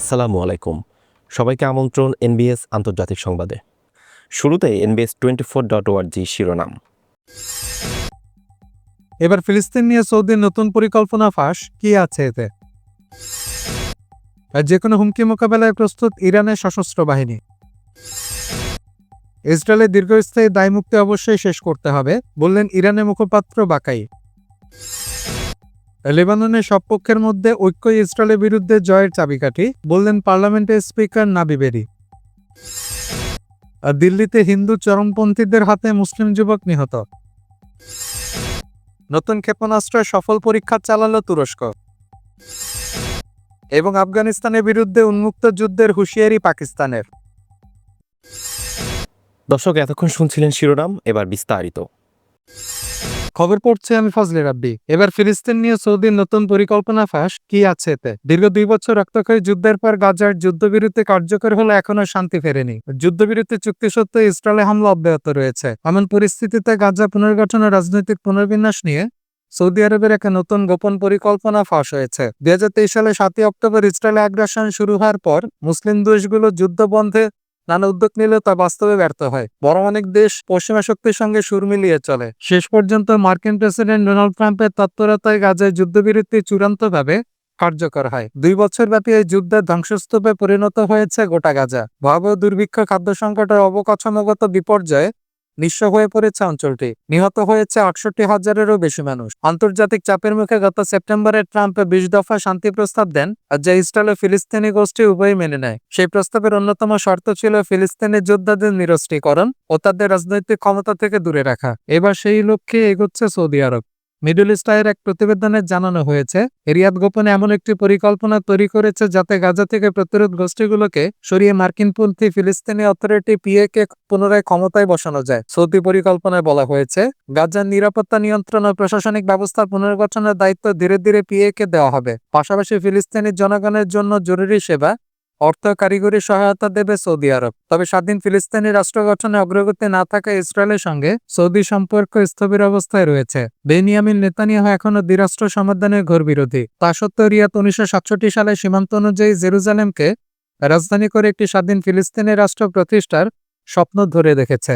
আসসালামু আলাইকুম। সবাইকে আমন্ত্রণ এনবিএস আন্তর্জাতিক সংবাদে। শুরুতে এনবিএস টোয়েন্টি ফোর ডট ওয়ার্জি শিরোনাম। এবার ফিলিস্তিন নিয়ে সৌদির নতুন পরিকল্পনা ফাঁস, কি আছে এতে? আর যে কোনো হুমকি মোকাবেলায় প্রস্তুত ইরানের সশস্ত্র বাহিনী। ইসরায়েলের দীর্ঘস্থায়ী দায়মুক্তি অবশ্যই শেষ করতে হবে, বললেন ইরানের মুখপাত্র বাকাই। লেবাননের সব পক্ষের মধ্যে ঐক্যই ইসরায়েলের বিরুদ্ধে জয়ের চাবিকাঠি, বললেন পার্লামেন্টের স্পিকার নাবিবেরি দিল্লিতে হিন্দু চরমপন্থীদের হাতে মুসলিম যুবক নিহত। নতুন ক্ষেপণাস্ত্রের সফল পরীক্ষা চালালো তুরস্ক। এবং আফগানিস্তানের বিরুদ্ধে উন্মুক্ত যুদ্ধের হুঁশিয়ারি পাকিস্তানের। দর্শক, এতক্ষণ শুনছিলেন শিরোনাম, এবার বিস্তারিত। খবর পড়ছে আমি ফজলে রাব্বি। এবার ফিলিস্তিন নিয়ে সৌদির নতুন পরিকল্পনা ফাঁস, কি আছে এতে? দীর্ঘ দুই বছর রক্তক্ষয়ী যুদ্ধের পর গাজার যুদ্ধবিরতি কার্যকর হলে এখনও শান্তি ফেরেনি। যুদ্ধবিরতি চুক্তি সত্ত্বেও ইসরায়েলে হামলা অব্যাহত রয়েছে। এমন পরিস্থিতিতে গাজা পুনর্গঠন ও রাজনৈতিক পুনর্বিন্যাস নিয়ে সৌদি আরবের একটা নতুন গোপন পরিকল্পনা ফাঁস হয়েছে। দুই হাজার তেইশ সালে সাতই অক্টোবর ইসরায়েলে আগ্রাসন শুরু হওয়ার পর মুসলিম দেশগুলো যুদ্ধ বন্ধে নানা উদ্যোগ নিলে তা বাস্তবে ব্যর্থ হয়। বড় অনেক দেশ পশ্চিমা শক্তির সঙ্গে সুর মিলিয়ে চলে। শেষ পর্যন্ত মার্কিন প্রেসিডেন্ট ডোনাল্ড ট্রাম্পের তৎপরতায় গাজায় যুদ্ধবিরতি চূড়ান্তভাবে কার্যকর হয়। দুই বছর ব্যাপী এই যুদ্ধের ধ্বংসস্তূপে পরিণত হয়েছে গোটা গাজা। ভয়াবহ দুর্ভিক্ষ, খাদ্য সংকটের অবকাঠামোগত বিপর্যয়ে নিঃস্ব হয়ে পড়েছে অঞ্চলটি। নিহত হয়েছে আটষট্টি হাজারেরও বেশি মানুষ। আন্তর্জাতিক চাপের মুখে গত সেপ্টেম্বরে ট্রাম্প বিশ দফা শান্তি প্রস্তাব দেন, আর যা ইসরায়েল ও ফিলিস্তিনি গোষ্ঠী উভয়ই মেনে নেয়। সেই প্রস্তাবের অন্যতম শর্ত ছিল ফিলিস্তিনি যোদ্ধাদের নিরস্ত্রীকরণ ও তাদের রাজনৈতিক ক্ষমতা থেকে দূরে রাখা। এবার সেই লক্ষ্যে এগোচ্ছে সৌদি আরব। মিডল ইস্ট এক প্রতিবেদনে জানানো হয়েছে, এরিয়াদ গোপনে এমন একটি পরিকল্পনা তৈরি করেছে যাতে গাজা থেকে প্রতিরোধ গোষ্ঠীগুলোকে সরিয়ে মার্কিনপন্থী ফিলিস্তিনি অথরিটি পিএ কে পুনরায় ক্ষমতায় বসানো যায়। সৌদি পরিকল্পনায় বলা হয়েছে, গাজার নিরাপত্তা নিয়ন্ত্রণ ও প্রশাসনিক ব্যবস্থা পুনর্গঠনের দায়িত্ব ধীরে ধীরে পিএ কে দেওয়া হবে। পাশাপাশি ফিলিস্তিনি জনগণের জন্য জরুরি সেবা অর্থ কারিগরি সহায়তা দেবে সৌদি আরব। তবে স্বাধীন ফিলিস্তিনি রাষ্ট্র গঠনে অগ্রগতি না থাকা ইসরায়েলের সঙ্গে সৌদি সম্পর্ক স্থবির অবস্থায় রয়েছে। বেনিয়ামিন নেতানিয়াহু এখনও দ্বিরাষ্ট্র সমাধানের ঘোর বিরোধী। তা সত্ত্বেও রিয়াদ উনিশশো সাতষট্টি সালে সীমান্ত অনুযায়ী জেরুজালেমকে রাজধানী করে একটি স্বাধীন ফিলিস্তিনি রাষ্ট্র প্রতিষ্ঠার স্বপ্ন ধরে দেখেছে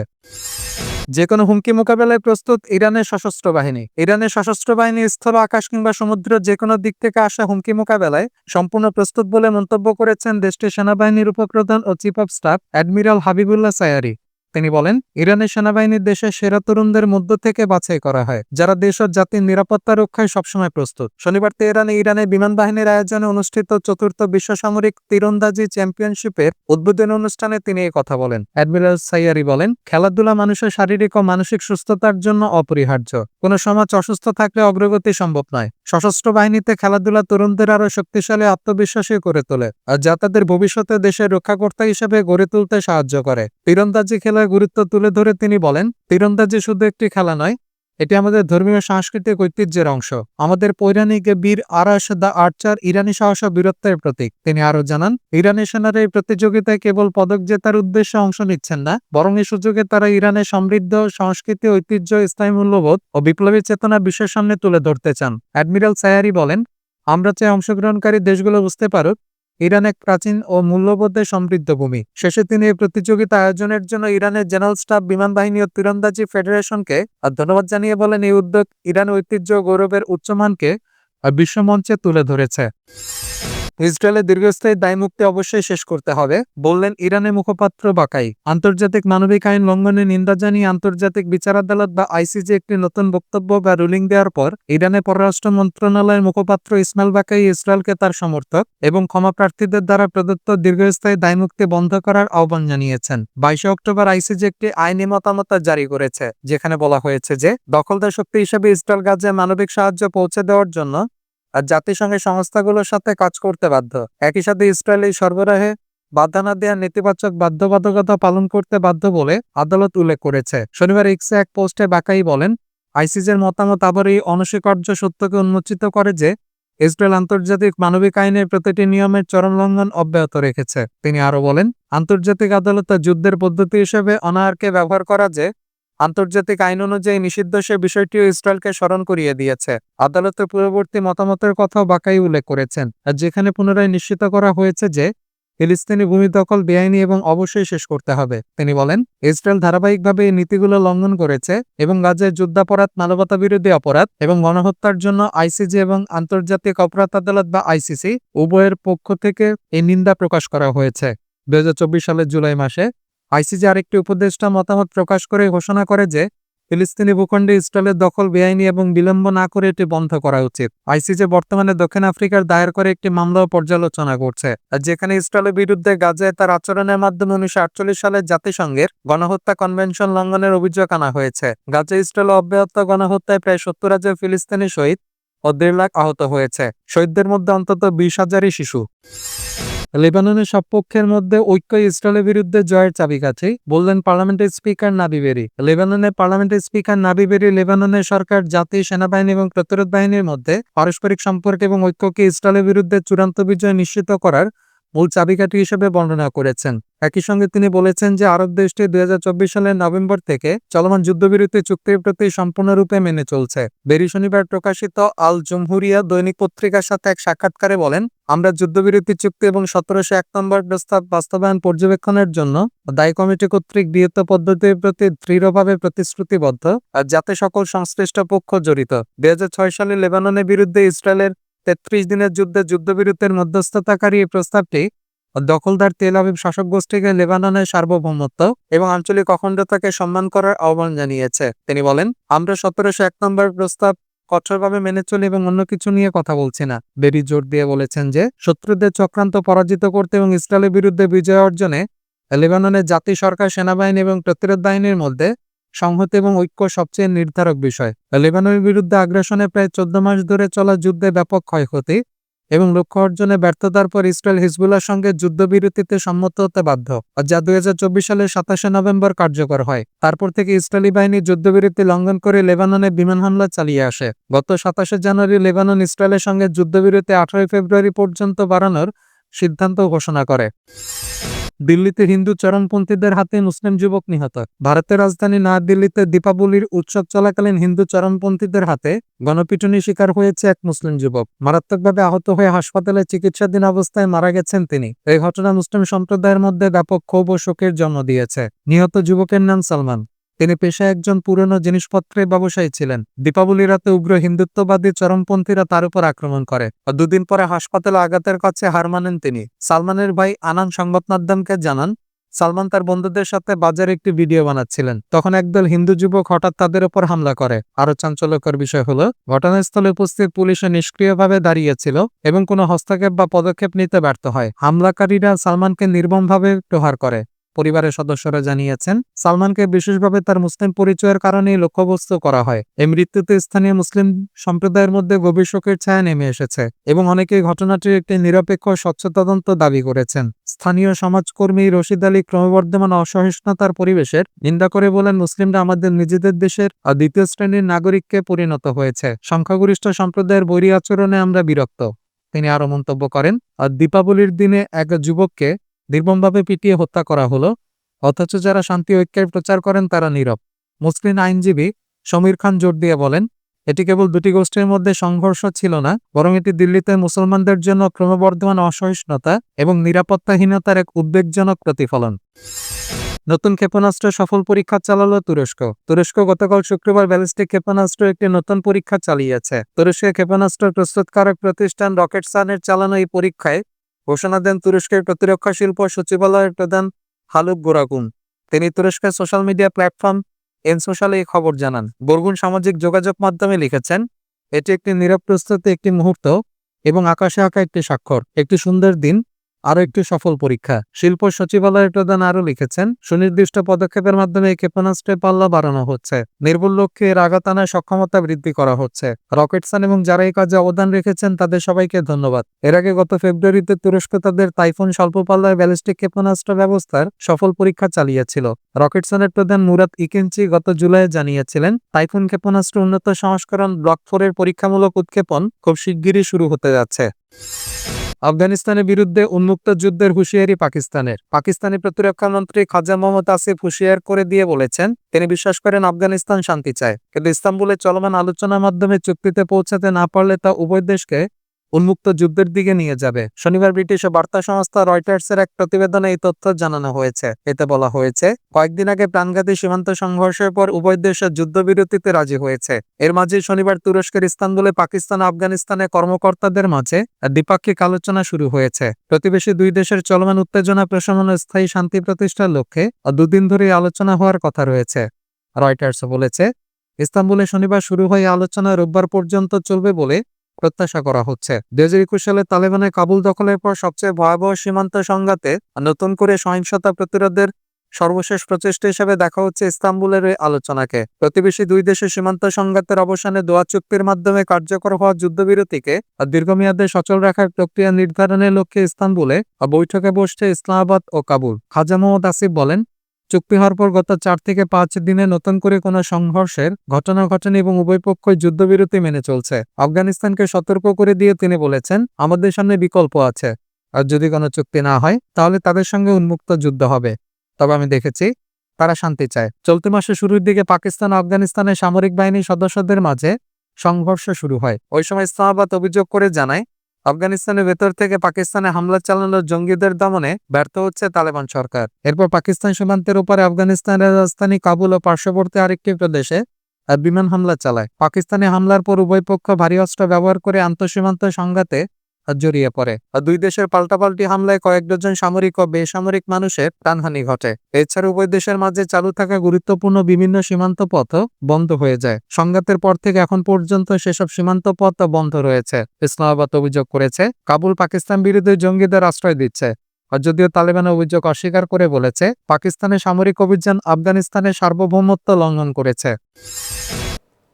যে কোনো হুমকি মোকাবেলায় প্রস্তুত ইরানের সশস্ত্র বাহিনী। ইরানের সশস্ত্র বাহিনী স্থল আকাশ কিংবা সমুদ্র যে কোনো দিক থেকে আসা হুমকি মোকাবেলায় সম্পূর্ণ প্রস্তুত বলে মন্তব্য করেছেন দেশটির সেনাবাহিনীর উপপ্রধান ও chief of staff admiral Habibullah Sayari. তিনি বলেন ইরানের সেনাবাহিনীর দেশের সেরা তরুণদের মধ্য থেকে বাছাই করা হয়, যারা দেশ ও জাতির নিরাপত্তা রক্ষায় সবসময় প্রস্তুত। শনিবার তেহরানে ইরানের বিমান বাহিনীর আয়োজনে অনুষ্ঠিত চতুর্থ বিশ্ব সামরিক তীরন্দাজি চ্যাম্পিয়নশিপের উদ্বোধনী অনুষ্ঠানে তিনি এই কথা বলেন। অ্যাডমিরাল সাইয়ারি বলেন, খেলাধুলা মানুষের শারীরিক ও মানসিক সুস্থতার জন্য অপরিহার্য। কোনো সমাজ অসুস্থ থাকলে অগ্রগতি সম্ভব নয়। সশস্ত্র বাহিনীতে খেলাধুলা তরুণদের আরও শক্তিশালী আত্মবিশ্বাসী করে তোলে, আর যা তাদের ভবিষ্যতে দেশের রক্ষাকর্তা হিসেবে গড়ে তুলতে সাহায্য করে। তীরন্দাজি খেলার গুরুত্ব তুলে ধরে তিনি বলেন, তীরন্দাজি শুধু একটি খেলা নয়, এটি আমাদের ধর্মীয় সাংস্কৃতিক ঐতিহ্যের অংশ। আমাদের পৌরাণিক বীর আরাস দ্য আর্চার ইরানি সাহস বীরত্বের প্রতীক। তিনি আরও জানান, ইরানি সেনারা এই প্রতিযোগিতায় কেবল পদক জেতার উদ্দেশ্যে অংশ নিচ্ছেন না, বরং এই সুযোগে তারা ইরানের সমৃদ্ধ সংস্কৃতি, ঐতিহ্য, স্থায়ী মূল্যবোধ ও বিপ্লবী চেতনা বিশ্বের সামনে তুলে ধরতে চান। অ্যাডমিরাল সায়ারি বলেন, আমরা চাই অংশগ্রহণকারী দেশগুলো বুঝতে পারুক ইরান এক প্রাচীন ও মূল্যবোধে সমৃদ্ধ ভূমি। শেষে তিনি এই প্রতিযোগিতা আয়োজনের জন্য ইরানের জেনারেল স্টাফ, বিমান বাহিনী ও তীরন্দাজি ফেডারেশনকে আর ধন্যবাদ জানিয়ে বলেন, এই উদ্যোগ ইরান ঐতিহ্য গৌরবের উচ্চমানকে বিশ্বমঞ্চে তুলে ধরেছে। ইসরায়েলের দীর্ঘস্থায়ী দায়মুক্তি অবশ্যই শেষ করতে হবে, বললেন ইরানের মুখপাত্র বাকাই। আন্তর্জাতিক মানবিক আইন লঙ্ঘনের নিন্দা জানিয়ে আন্তর্জাতিক বিচার আদালত বা আইসিজি একটি নতুন বক্তব্য বা রুলিং দেওয়ার পর ইরানের পররাষ্ট্র মন্ত্রণালয়ের মুখপাত্র ইসমাইল বাকাই ইসরায়েলকে তার সমর্থক এবং ক্ষমা প্রার্থীদের দ্বারা প্রদত্ত দীর্ঘস্থায়ী দায়মুক্তি বন্ধ করার আহ্বান জানিয়েছেন। বাইশে অক্টোবর আইসিজি একটি আইনি মতামত জারি করেছে, যেখানে বলা হয়েছে যে, দখলদার শক্তি হিসেবে ইসরায়েল গাজে মানবিক সাহায্য পৌঁছে দেওয়ার জন্য আর জাতিসংঘের সংস্থাগুলোর সাথে কাজ করতে বাধ্য। একই সাথে ইসরায়েল এই সরবরাহে বাধা না দেওয়ার নেতিবাচক বাধ্যবাধকতা পালন করতে বাধ্য বলে আদালত উল্লেখ করেছে। শনিবার এক্সে এক পোস্টে বাকাই বলেন আইসিজের মতামত আবার এই অনস্বীকার্য সত্যকে উন্মোচিত করে যে ইসরায়েল আন্তর্জাতিক মানবিক আইনের প্রতিটি নিয়মের চরম লঙ্ঘন অব্যাহত রেখেছে। তিনি আরও বলেন, আন্তর্জাতিক আদালত যুদ্ধের পদ্ধতি হিসেবে অনাহারকে ব্যবহার করা যে আন্তর্জাতিক আইন অনুযায়ী নিষিদ্ধ সে বিষয়টিও ইসরায়েলকে স্মরণ করিয়ে দিয়েছে। আদালতের পূর্ববর্তী মতামতের কথাও বাকাই উল্লেখ করেছেন যেখানে পুনরায় নিশ্চিত করা হয়েছে যে ফিলিস্তিনি ভূমি দখল বেআইনি এবং অবশ্যই শেষ করতে হবে। তিনি বলেন, ইসরায়েল ধারাবাহিকভাবে এই নীতিগুলো লঙ্ঘন করেছে এবং গাজায় যুদ্ধাপরাধ মানবতা বিরোধী অপরাধ এবং গণহত্যার জন্য আইসিজি এবং আন্তর্জাতিক অপরাধ আদালত বা আইসিসি উভয়ের পক্ষ থেকে এই নিন্দা প্রকাশ করা হয়েছে। দুই হাজার চব্বিশ সালের জুলাই মাসে আইসিজি আরেকটি উপদেষ্টা মতামত প্রকাশ করে ঘোষণা করে যে, ফিলিস্তিনি ভূখণ্ডে ইসরায়েলের দখল বেআইনি এবং বিলম্ব না করে এটি বন্ধ করা উচিত। আইসিজে বর্তমানে দক্ষিণ আফ্রিকার দায়ের করে একটি মামলাও পর্যালোচনা করছে যেখানে ইসরায়েলের বিরুদ্ধে গাজায় তার আচরণের মাধ্যমে উনিশশো সালের জাতিসংঘের গণহত্যা কনভেনশন লঙ্ঘনের অভিযোগ আনা হয়েছে। গাজা ইসরায়েল অব্যাহত গণহত্যায় প্রায় সত্তর হাজার ফিলিস্তিনি শহীদ ও দেড় লাখ আহত হয়েছে। শহীদদের মধ্যে অন্তত বিশ হাজারই শিশু। লেবাননের সব পক্ষের মধ্যে ঐক্য ইসরায়েলের বিরুদ্ধে জয়ের চাবিকাঠি বললেন পার্লামেন্টের স্পিকার নাবিবেরি লেবাননের পার্লামেন্টের স্পিকার নাবিবেরি লেবাননের সরকার, জাতীয় সেনাবাহিনী এবং প্রতিরোধ বাহিনীর মধ্যে পারস্পরিক সম্পর্ক এবং ঐক্যকে ইসরায়েলের বিরুদ্ধে চূড়ান্ত বিজয় নিশ্চিত করার মূল চাবিকাঠি হিসেবে বর্ণনা করেছেন। একই সঙ্গে তিনি বলেছেন যে আরব দেশটি দুই হাজার চব্বিশ সালের নভেম্বর থেকে চলমান যুদ্ধবিরতি চুক্তির প্রতি সম্পূর্ণরূপে মেনে চলছে। বেরি শনিবার প্রকাশিত আল জমহুরিয়া দৈনিক পত্রিকার সাথে এক সাক্ষাৎকারে বলেন, আমরা যুদ্ধবিরতি চুক্তি এবং সতেরোশো এক নম্বর প্রস্তাব বাস্তবায়ন পর্যবেক্ষণের জন্য দায়ী কমিটি কর্তৃক গৃহীত পদ্ধতির প্রতি দৃঢ়ভাবে প্রতিশ্রুতিবদ্ধ, আর যাতে সকল সংশ্লিষ্ট পক্ষ জড়িত। দুই হাজার ছয় সালে লেবাননের বিরুদ্ধে ইসরায়েলের তেত্রিশ দিনের যুদ্ধে যুদ্ধবিরতির মধ্যস্থতাকারী এই প্রস্তাবটি দখলদার তেল আবিব শাসক গোষ্ঠীকে লেবাননের সার্বভৌমত্ব এবং আঞ্চলিক অখণ্ডতাকে সম্মান করার আহ্বান জানিয়েছে। তিনি বলেন, আমরা সতেরোশো এক নম্বর প্রস্তাব কঠোরভাবে মেনে চলি এবং অন্য কিছু নিয়ে কথা বলছি না। বেরি জোর দিয়ে বলেছেন যে, শত্রুদের চক্রান্ত পরাজিত করতে এবং ইসরায়েলের বিরুদ্ধে বিজয় অর্জনে লেবাননের জাতীয় সরকার সেনাবাহিনী এবং প্রতিরোধ বাহিনীর মধ্যে সংহতি এবং ঐক্য সবচেয়ে নির্ধারক বিষয়। লেবাননের বিরুদ্ধে আগ্রাসনে প্রায় চোদ্দ মাস ধরে চলা যুদ্ধে ব্যাপক ক্ষয়ক্ষতি এবং লক্ষ্য অর্জনে ব্যর্থতার পর ইসরায়েল হিজবুল্লার সঙ্গে যুদ্ধবিরতিতে সম্মত হতে বাধ্য। যা দুই হাজার চব্বিশ সালের সাতাশে নভেম্বর কার্যকর হয়। তারপর থেকে ইসরায়েলি বাহিনী যুদ্ধবিরতি লঙ্ঘন করে লেবাননে বিমান হামলা চালিয়ে আসে। গত সাতাশে জানুয়ারি লেবানন ইসরায়েলের সঙ্গে যুদ্ধবিরতি আঠারোই ফেব্রুয়ারি পর্যন্ত বাড়ানোর সিদ্ধান্ত ঘোষণা করে। দিল্লিতে হিন্দু চরমপন্থীদের হাতে মুসলিম যুবক নিহত। ভারতের রাজধানী নয়াদিল্লিতে দীপাবলির উৎসব চলাকালীন হিন্দু চরমপন্থীদের হাতে গণপিটুনি শিকার হয়েছে এক মুসলিম যুবক। মারাত্মকভাবে আহত হয়ে হাসপাতালে চিকিৎসাধীন অবস্থায় মারা গেছেন তিনি। এই ঘটনা মুসলিম সম্প্রদায়ের মধ্যে ব্যাপক ক্ষোভ ও শোকের জন্ম দিয়েছে। নিহত যুবকের নাম সালমান। তিনি পেশায় একজন পুরনো জিনিসপত্রের ব্যবসায়ী ছিলেন। দীপাবলি রাতে উগ্র হিন্দুত্ববাদী চরমপন্থীরা তার উপর আক্রমণ করে। দুদিন পরে হাসপাতালে আঘাতের কাছে হার মানেন তিনি। সালমানের ভাই আনান সংবাদ মাধ্যমকে জানান, সালমান তার বন্ধুদের সাথে বাজারে একটি ভিডিও বানাচ্ছিলেন। তখন একদল হিন্দু যুবক হঠাৎ তাদের উপর হামলা করে। আরও চাঞ্চল্যকর বিষয় হলো, ঘটনাস্থলে উপস্থিত পুলিশে নিষ্ক্রিয়ভাবে দাঁড়িয়েছিল এবং কোনো হস্তক্ষেপ বা পদক্ষেপ নিতে ব্যর্থ হয়। হামলাকারীরা সালমানকে নির্মমভাবে প্রহার করে। পরিবারের সদস্যরা জানিয়েছেন, সালমানকে বিশেষভাবে তার মুসলিম পরিচয়ের কারণেই লক্ষ্যবস্তু করা হয়। এই মৃত্যুতে স্থানীয় মুসলিম সম্প্রদায়ের মধ্যে গভীর শোকের ছায়া নেমে এসেছে এবং অনেকে ঘটনাটির একটি নিরপেক্ষ, স্বচ্ছ তদন্ত দাবি করেছেন। স্থানীয় সমাজকর্মী রশিদ আলী ক্রমবর্ধমান অসহিষ্ণুতার পরিবেশের নিন্দা করে বলেন, মুসলিমরা আমাদের নিজেদের দেশের আর দ্বিতীয় শ্রেণির নাগরিককে পরিণত হয়েছে। সংখ্যাগরিষ্ঠ সম্প্রদায়ের বৈরী আচরণে আমরা বিরক্ত। তিনি আরও মন্তব্য করেন, আর দীপাবলির দিনে এক যুবককে নির্মমভাবে পিটিয়ে হত্যা করা হলো, অথচ যারা শান্তি ঐক্যের প্রচার করেন তারা নীরব। মুসলিম আইনজীবী সমীর খান জোর দিয়ে বলেন, এটি কেবল দুটি গোষ্ঠীর মধ্যে সংঘর্ষ ছিল না, বরং এটি দিল্লিতে মুসলমানদের জন্য ক্রমবর্ধমান অসহিষ্ণুতা এবং নিরাপত্তাহীনতার এক উদ্বেগজনক প্রতিফলন। নতুন ক্ষেপণাস্ত্র সফল পরীক্ষা চালালো তুরস্ক। তুরস্ক গতকাল শুক্রবার ব্যালিস্টিক ক্ষেপণাস্ত্র একটি নতুন পরীক্ষা চালিয়েছে। তুরস্কের ক্ষেপণাস্ত্র প্রস্তুতকারক প্রতিষ্ঠান রকেট রকেটসানের চালানো এই পরীক্ষায় ঘোষণা দেন তুরস্কের প্রতিরক্ষা শিল্প সচিবালয়ের প্রধান হালুক গোরাকুম তিনি তুরস্কের সোশ্যাল মিডিয়া প্ল্যাটফর্ম এন সোশ্যালে এই খবর জানান। বরগুন সামাজিক যোগাযোগ মাধ্যমে লিখেছেন, এটি একটি নিরাপ্রস্তুতি একটি মুহূর্ত এবং আকাশে আঁকা একটি স্বাক্ষর। একটি সুন্দর দিন আরও একটি সফল পরীক্ষা। শিল্প সচিবালয়ের প্রধান আরও লিখেছেন, সুনির্দিষ্ট পদক্ষেপের মাধ্যমে এই ক্ষেপণাস্ত্রের পাল্লা বাড়ানো হচ্ছে। নির্ভুল লক্ষ্যে এর আঘাত আনার সক্ষমতা বৃদ্ধি করা হচ্ছে। রকেটসান এবং যারা এই কাজে অবদান রেখেছেন, তাদের সবাইকে ধন্যবাদ। এর আগে গত ফেব্রুয়ারিতে তুরস্ক তাদের তাইফুন স্বল্প পাল্লার ব্যালিস্টিক ক্ষেপণাস্ত্র ব্যবস্থার সফল পরীক্ষা চালিয়েছিল। রকেটসানের প্রধান মুরাদ ইকেনচি গত জুলাইয়ে জানিয়েছিলেন তাইফুন ক্ষেপণাস্ত্র উন্নত সংস্করণ ব্লক ফোরের পরীক্ষামূলক উৎক্ষেপণ খুব শিগগিরই শুরু হতে যাচ্ছে। আফগানিস্তানের বিরুদ্ধে উন্মুক্ত যুদ্ধের হুঁশিয়ারি পাকিস্তানের। পাকিস্তানি প্রতিরক্ষা মন্ত্রী খাজা মোহাম্মদ আসিফ হুঁশিয়ার করে দিয়ে বলেছেন, তিনি বিশ্বাস করেন আফগানিস্তান শান্তি চায়। কিন্তু ইস্তাম্বুলে চলমান আলোচনার মাধ্যমে চুক্তিতে পৌঁছাতে না পারলে তা উভয় দেশকে উন্মুক্ত যুদ্ধের দিকে নিয়ে যাবে। শনিবার ব্রিটিশ বার্তা সংস্থা রয়টার্সের এক প্রতিবেদনে এই তথ্য জানানো হয়েছে। এতে বলা হয়েছে, কয়েকদিন আগে প্রাণঘাতী সীমান্ত সংঘর্ষের পর উভয় দেশ যুদ্ধবিরতিতে রাজি হয়েছে। এর মাঝে শনিবার তুরস্কের ইস্তানবুলে পাকিস্তান ও আফগানিস্তানের কর্মকর্তাদের মাঝে দ্বিপাক্ষিক আলোচনা শুরু হয়েছে। প্রতিবেশী দুই দেশের চলমান উত্তেজনা প্রশমন স্থায়ী শান্তি প্রতিষ্ঠার লক্ষ্যে দুদিন ধরে আলোচনা হওয়ার কথা রয়েছে। রয়টার্স বলেছে ইস্তাম্বুলে শনিবার শুরু হয়ে আলোচনা রোববার পর্যন্ত চলবে বলে প্রত্যাশা করা হচ্ছে। দুই হাজার একুশ সালে তালেবানের কাবুল দখলের পর সবচেয়ে ভয়াবহ সীমান্ত সংঘাতে নতুন করে সহিংসতা প্রতিরোধের সর্বশেষ প্রচেষ্টা হিসেবে দেখা হচ্ছে ইস্তাম্বুলের এই আলোচনাকে। প্রতিবেশী দুই দেশের সীমান্ত সংঘাতের অবসানে দোয়া চুক্তির মাধ্যমে কার্যকর হওয়া যুদ্ধবিরতিকে দীর্ঘমেয়াদে সচল রাখার প্রক্রিয়া নির্ধারণের লক্ষ্যে ইস্তাম্বুলে বৈঠকে বসছে ইসলামাবাদ ও কাবুল। খাজা মোহাম্মদ আসিফ বলেন চুক্তি হওয়ার পর গত চার থেকে পাঁচ দিনে নতুন করে কোনো সংঘর্ষের ঘটনা ঘটেনি এবং উভয় পক্ষই যুদ্ধবিরতি মেনে চলছে। আফগানিস্তানকে সতর্ক করে দিয়ে তিনি বলেছেন, আমাদের সামনে বিকল্প আছে। আর যদি কোনো চুক্তি না হয়, তাহলে তাদের সঙ্গে উন্মুক্ত যুদ্ধ হবে। তবে আমি দেখেছি, তারা শান্তি চায়। চলতি মাসের শুরুর দিকে পাকিস্তান আফগানিস্তানের সামরিক বাহিনীর সদস্যদের মাঝে সংঘর্ষ শুরু হয়। ওই সময় ইসলামাবাদ অভিযোগ করে জানায় আফগানিস্তানের ভেতর থেকে পাকিস্তানে হামলা চালানোর জঙ্গিদের দমনে ব্যর্থ হচ্ছে তালেবান সরকার। এরপর পাকিস্তান সীমান্তের উপরে আফগানিস্তানের রাজধানী কাবুল ও পার্শ্ববর্তী আরেকটি প্রদেশে বিমান হামলা চালায়। পাকিস্তানি হামলার পর উভয় পক্ষ ভারী অস্ত্র ব্যবহার করে আন্তঃসীমান্ত সংঘাতে জড়িয়ে পড়ে। দুই দেশের পাল্টাপাল্টি হামলায় কয়েক ডজন সামরিক ও বেসামরিক মানুষের প্রাণহানি ঘটে। এছাড়া উভয় দেশের মাঝে চালু থাকা গুরুত্বপূর্ণ বিভিন্ন সীমান্ত পথও বন্ধ হয়ে যায়। সংঘাতের পর থেকে এখন পর্যন্ত সেসব সীমান্ত পথ বন্ধ রয়েছে। ইসলামাবাদ অভিযোগ করেছে, কাবুল পাকিস্তান বিরোধী জঙ্গিদের আশ্রয় দিচ্ছে। আর যদিও তালেবান অভিযোগ অস্বীকার করে বলেছে, পাকিস্তানের সামরিক অভিযান আফগানিস্তানের সার্বভৌমত্ব লঙ্ঘন করেছে।